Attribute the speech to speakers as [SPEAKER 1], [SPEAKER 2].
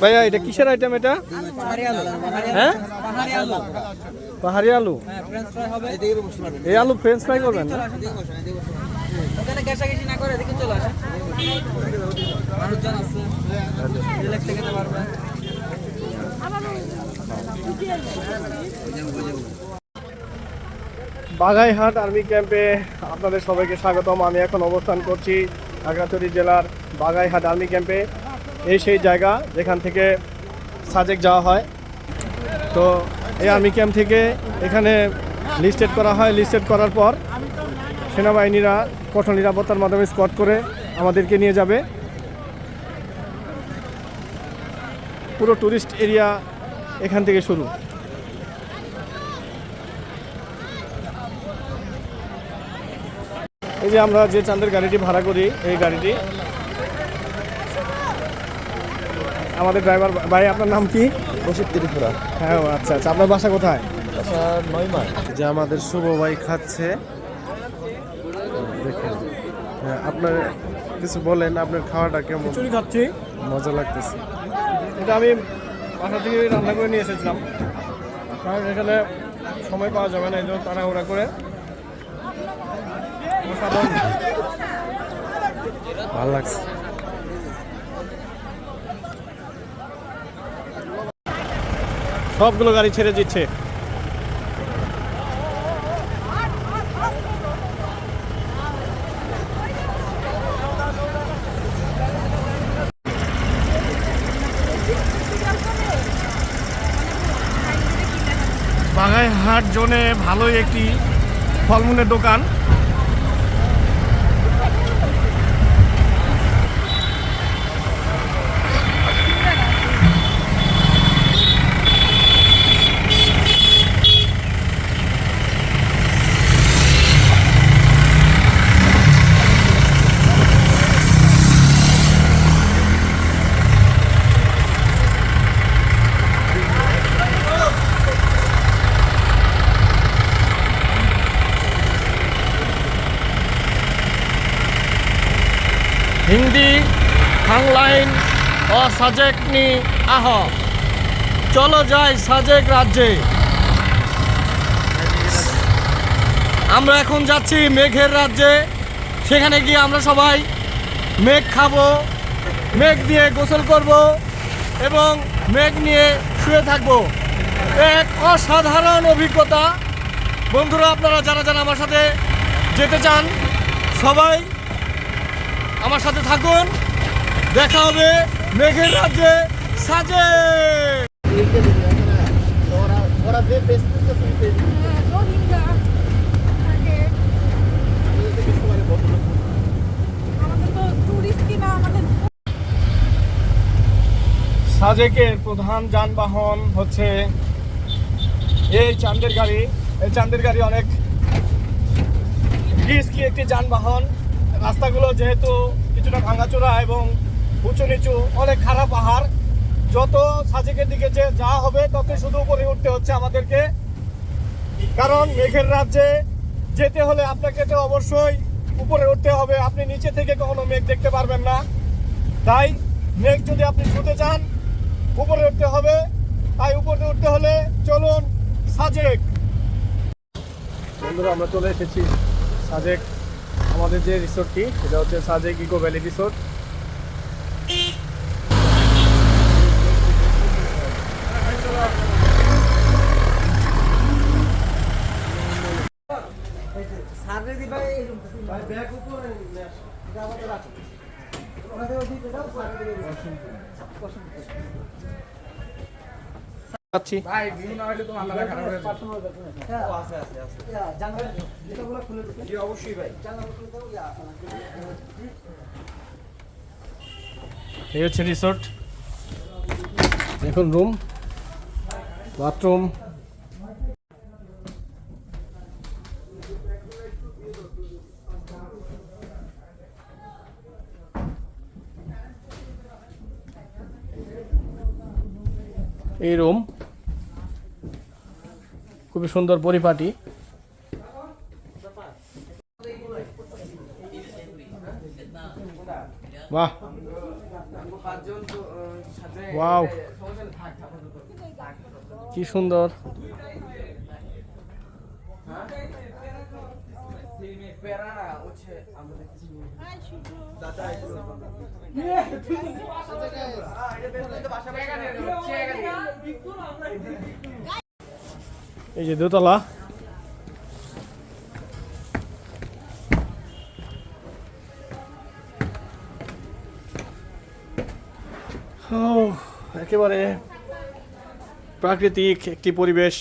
[SPEAKER 1] ভাইয়া, এটা কিসের আইটেম এটা? হ্যাঁ? পাহাড়ি আলু। এই আলু ফ্রেঞ্চ ফ্রাই করবেন বাগাইহাট আর্মি ক্যাম্পে আপনাদের সবাইকে স্বাগতম। আমি এখন অবস্থান করছি খাগড়াছড়ি জেলার বাগাইহাট আর্মি ক্যাম্পে। এই সেই জায়গা যেখান থেকে সাজেক যাওয়া হয়। তো এই আর্মি ক্যাম্প থেকে এখানে লিস্টেড করা হয়। লিস্টেড করার পর সেনাবাহিনীরা, কঠোর নিরাপত্তার মাধ্যমে স্কট করে আমাদেরকে নিয়ে যাবে। পুরো ট্যুরিস্ট এরিয়া এখান থেকে শুরু। এই যে আমরা যে চাঁদের গাড়িটি ভাড়া করি, এই গাড়িটি আমাদের ড্রাইভার ভাই আপনার নাম কি?
[SPEAKER 2] রশিদ ত্রিপুরা।
[SPEAKER 1] হ্যাঁ আচ্ছা আচ্ছা আপনার বাসা কোথায়?
[SPEAKER 2] আচ্ছা নয় মাস যে আমাদের শুভ ভাই খাচ্ছে। দেখেন হ্যাঁ, আপনার কিছু বলেন আপনার খাওয়াটা কেমন?
[SPEAKER 1] চুরি খাচ্ছি।
[SPEAKER 2] মজা লাগতেছে।
[SPEAKER 1] এটা আমি বাসা থেকে রান্না করে নিয়ে এসেছিলাম। কারণ এখানে সময় পাওয়া যাবে না এই জন্য তাড়াহুড়া করে।
[SPEAKER 2] ভালো লাগছে।
[SPEAKER 1] সবগুলো গাড়ি ছেড়ে দিচ্ছে। বাগাইহাট জোনে ভালোই একটি ফলমূলের দোকান। হিন্দি হাংলাইন ও সাজেকনি আহ। চলো যাই সাজেক রাজ্যে। আমরা এখন যাচ্ছি মেঘের রাজ্যে। সেখানে গিয়ে আমরা সবাই মেঘ খাব, মেঘ দিয়ে গোসল করব এবং মেঘ নিয়ে শুয়ে থাকব। এক অসাধারণ অভিজ্ঞতা। বন্ধুরা, আপনারা যারা যারা আমার সাথে যেতে চান, সবাই আমার সাথে থাকুন। দেখা হবে মেঘের রাজ্যে সাজে। সাজেকের প্রধান যানবাহন হচ্ছে এই চান্দের গাড়ি। এই চান্দের গাড়ি অনেক। রিস্কি একটি যানবাহন। রাস্তাগুলো যেহেতু কিছুটা ভাঙাচোরা এবং উঁচু নিচু অনেক খারাপ পাহাড় যত সাজেকের দিকে যে যাওয়া হবে, তত শুধু উপরে উঠতে হচ্ছে আমাদেরকে। কারণ মেঘের রাজ্যে যেতে হলে আপনাকে তো অবশ্যই উপরে উঠতে হবে। আপনি নিচে থেকে কখনো মেঘ দেখতে পারবেন না। তাই মেঘ যদি আপনি ছুটে চান, উপরে উঠতে হবে। তাই উপরে উঠতে হলে চলুন সাজেক। বন্ধুরা, আমরা চলে এসেছি সাজেক আমাদের যে রিসোর্টটি সেটা হচ্ছে সাজেক ইকো ভ্যালি রিসোর্ট।
[SPEAKER 3] দিবা এই
[SPEAKER 1] যাচ্ছি
[SPEAKER 3] ভাই ভিউ না হলে তো আল্লাহ খারাপ যাবে। আছে আছে আছে। জানালা যেটাগুলো খুলে দিতে জি অবশ্যই ভাই। জানালা খুলে দাও
[SPEAKER 1] এই হচ্ছে রিসোর্ট এখন রুম বাথরুম এই রুম খুবই সুন্দর পরিপাটি। বাহ।
[SPEAKER 3] পাঁচজন
[SPEAKER 1] ওয়াও। কি সুন্দর। এই যে দোতলা। একেবারে প্রাকৃতিক একটি পরিবেশ।